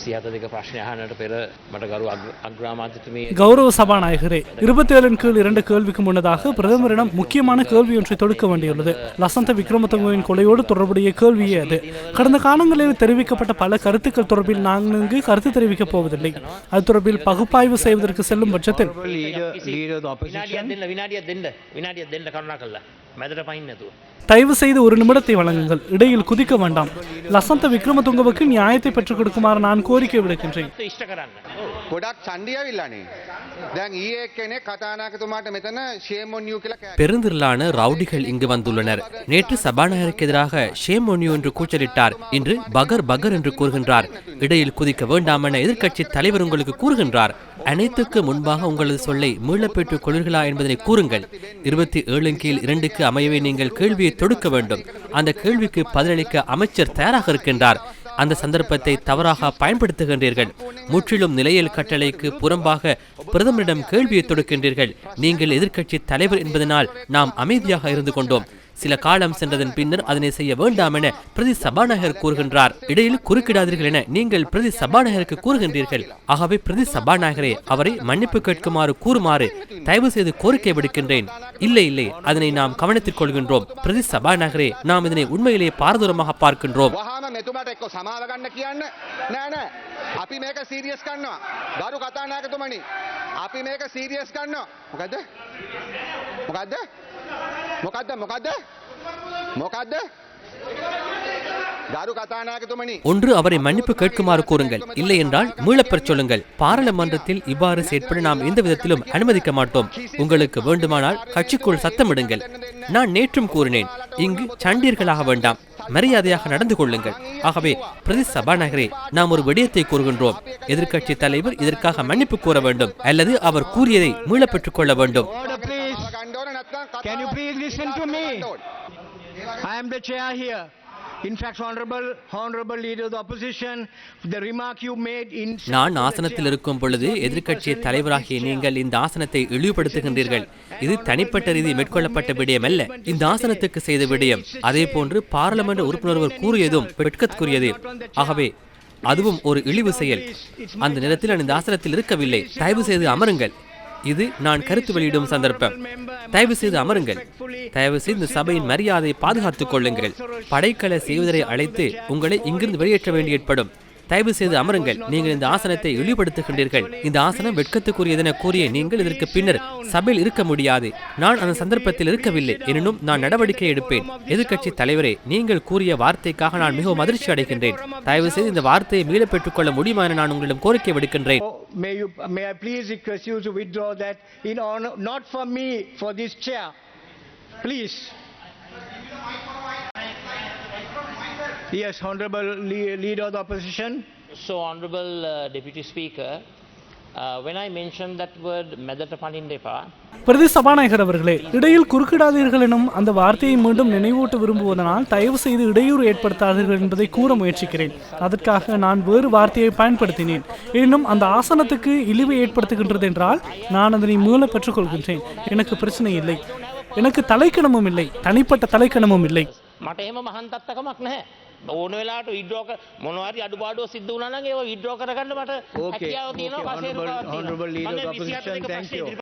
විසිහත දෙක ප්‍රශ්නය අහන්නට පෙර මට ගරු අග්‍රාමාත්‍යතුමේ கௌரவ சபாநாயகரே இருபத்தேழின் கீழ் இரண்டு கேள்விக்கு முன்னதாக பிரதமரிடம் முக்கியமான கேள்வி ஒன்றை தொடுக்க வேண்டியுள்ளது லசந்த விக்ரமதுங்கவின் கொலையோடு தொடர்புடைய கேள்வியே அது கடந்த காலங்களில் தெரிவிக்கப்பட்ட பல கருத்துக்கள் தொடர்பில் நாங்கள் இங்கு கருத்து தெரிவிக்கப் போவதில்லை அது தொடர்பில் பகுப்பாய்வு செய்வதற்கு செல்லும் பட்சத்தில் தயவு செய்து ஒரு நிமிடத்தை வழங்குங்கள். இடையில் குதிக்க வேண்டாம். லசந்த விக்ரமதுங்கவுக்கு நியாயத்தை பெற்றுக் கொடுக்குமாறு நான் கோரிக்கை விடுக்கின்றேன். பெருந்திரளான ரவுடிகள் இங்கு வந்துள்ளனர். நேற்று சபாநாயகருக்கு எதிராக ஷேமோன்யூ என்று கூச்சலிட்டார். இன்று பகர் பகர் என்று கூறுகின்றார். இடையில் குதிக்க வேண்டாம் என எதிர்கட்சி தலைவர் உங்களுக்கு கூறுகின்றார். அனைத்துக்கு முன்பாக உங்களது சொல்லை மீளப்பெற்றுக் கொள்கிறீர்களா என்பதனை கூறுங்கள். இருபத்தி ஏழு கீழ் இரண்டுக்கு அமையவே நீங்கள் கேள்வியை தொடுக்க வேண்டும். அந்த கேள்விக்கு பதிலளிக்க அமைச்சர் தயாராக இருக்கின்றார். அந்த சந்தர்ப்பத்தை தவறாக பயன்படுத்துகின்றீர்கள். முற்றிலும் நிலையல் கட்டளைக்கு புறம்பாக பிரதமரிடம் கேள்வியை தொடுக்கின்றீர்கள். நீங்கள் எதிர்க்கட்சி தலைவர் என்பதனால் நாம் அமைதியாக இருந்து கொண்டோம். சில காலம் சென்றதன் பின்னர் அதனை செய்ய வேண்டாம் என பிரதி சபாநாயகர் கூறுகின்றார் இடையில் குறுக்கிடாதீர்கள் என நீங்கள் பிரதி சபாநாயகருக்கு கூறுகின்றீர்கள் ஆகவே பிரதி சபாநாயகரே அவரை மன்னிப்பு கேட்குமாறு கூறுமாறு தயவு செய்து கோரிக்கை விடுக்கின்றேன் இல்லை இல்லை அதனை நாம் கவனத்தில் கொள்கின்றோம் பிரதி சபாநாயகரே நாம் இதனை உண்மையிலேயே பாரதூரமாக பார்க்கின்றோம் වහම මෙතුමට එක්ක සමාව ගන්න කියන්න නෑ නෑ අපි මේක සීරියස් කන්නවා ගරු කතානායකතුමනි අපි මේක සීරියස් කන්නවා මොකක්ද මොකක්ද මොකක්ද මොකක්ද මොකක්ද ගරු කතානායකතුමනි ஒன்று அவரை மன்னிப்பு கேட்குமாறு கூறுங்கள் இல்லை என்றால் மீளப்பெறச் சொல்லுங்கள் பாராளுமன்றத்தில் இவ்வாறு செயற்பட நாம் எந்த விதத்திலும் அனுமதிக்க மாட்டோம் உங்களுக்கு வேண்டுமானால் கட்சிக்குள் சத்தமிடுங்கள் நான் நேற்றும் கூறினேன் இங்கு சண்டீர்களாக வேண்டாம் மரியாதையாக நடந்து கொள்ளுங்கள் ஆகவே பிரதி சபாநாயகரே நாம் ஒரு விடயத்தை கூறுகின்றோம் எதிர்க்கட்சி தலைவர் இதற்காக மன்னிப்பு கூற வேண்டும் அல்லது அவர் கூறியதை மீளப் பெற்றுக் கொள்ள வேண்டும் Can you please listen to me? I am the chair here. In fact, honorable, honorable leader of the opposition, the remark you made in. நான் ஆசனத்தில் இருக்கும் பொழுது எதிர்க்கட்சி தலைவராகிய நீங்கள் இந்த ஆசனத்தை இழிவுபடுத்துகின்றீர்கள் இது தனிப்பட்ட ரீதி மேற்கொள்ளப்பட்ட விடயம் அல்ல இந்த ஆசனத்துக்கு செய்த விடயம் அதே போன்று பாராளுமன்ற உறுப்பினர் ஒருவர் கூறியதும் வெட்கத்துக்குரியது ஆகவே அதுவும் ஒரு இழிவு செயல் அந்த நேரத்தில் நான் இந்த ஆசனத்தில் இருக்கவில்லை தயவு செய்து அமருங்கள் இது நான் கருத்து வெளியிடும் சந்தர்ப்பம். தயவு செய்து அமருங்கள். தயவு செய்து இந்த சபையின் மரியாதையை பாதுகாத்துக் கொள்ளுங்கள். படைக்கல செய்வதரை அழைத்து உங்களை இங்கிருந்து வெளியேற்ற வேண்டி ஏற்படும் தயவு செய்து அமருங்கள். நீங்கள் இந்த ஆசனத்தை இழிவுபடுத்துகின்றீர்கள். இந்த ஆசனம் வெட்கத்துக்குரியதென கூறிய நீங்கள் இதற்கு பின்னர் சபையில் இருக்க முடியாது. நான் அந்த சந்தர்ப்பத்தில் இருக்கவில்லை. எனினும் நான் நடவடிக்கை எடுப்பேன். எதிர்க்கட்சி தலைவரே நீங்கள் கூறிய வார்த்தைக்காக நான் மிகவும் அதிர்ச்சி அடைகின்றேன். தயவு செய்து இந்த வார்த்தையை மீள பெற்றுக்கொள்ள முடியுமா என நான் உங்களிடம் கோரிக்கை விடுக்கின்றேன். Please request you to withdraw that in honor, not for me, for this chair. Please. Yes, Honorable Le Leader of the Opposition. So, Honorable uh, Deputy Speaker, uh, when I mentioned that word Medatapanindepa, பிரதி சபாநாயகர் அவர்களே இடையில் குறுக்கிடாதீர்கள் எனும் அந்த வார்த்தையை மீண்டும் நினைவூட்டு விரும்புவதனால் தயவு செய்து இடையூறு ஏற்படுத்தாதீர்கள் என்பதை கூற முயற்சிக்கிறேன். அதற்காக நான் வேறு வார்த்தையை பயன்படுத்தினேன். எனினும் அந்த ஆசனத்துக்கு இழிவை ஏற்படுத்துகின்றது என்றால் நான் அதனை மீள பெற்றுக்கொள்கின்றேன். எனக்கு பிரச்சனை இல்லை. எனக்கு தலைக்கணமும் இல்லை. தனிப்பட்ட தலைக்கணமும் இல்லை. මට එහෙම මහන්තත්තකමක් නැහැ. ඕන වෙලාට විඩ්‍රෝක මොනවාරි අඩුපාඩුව සිද්ධ වුණා නම් ඒව විඩ්‍රෝ කරගන්න මට හැකියාව තියෙනවා කසේරුකාවක් honorable- තියෙනවා.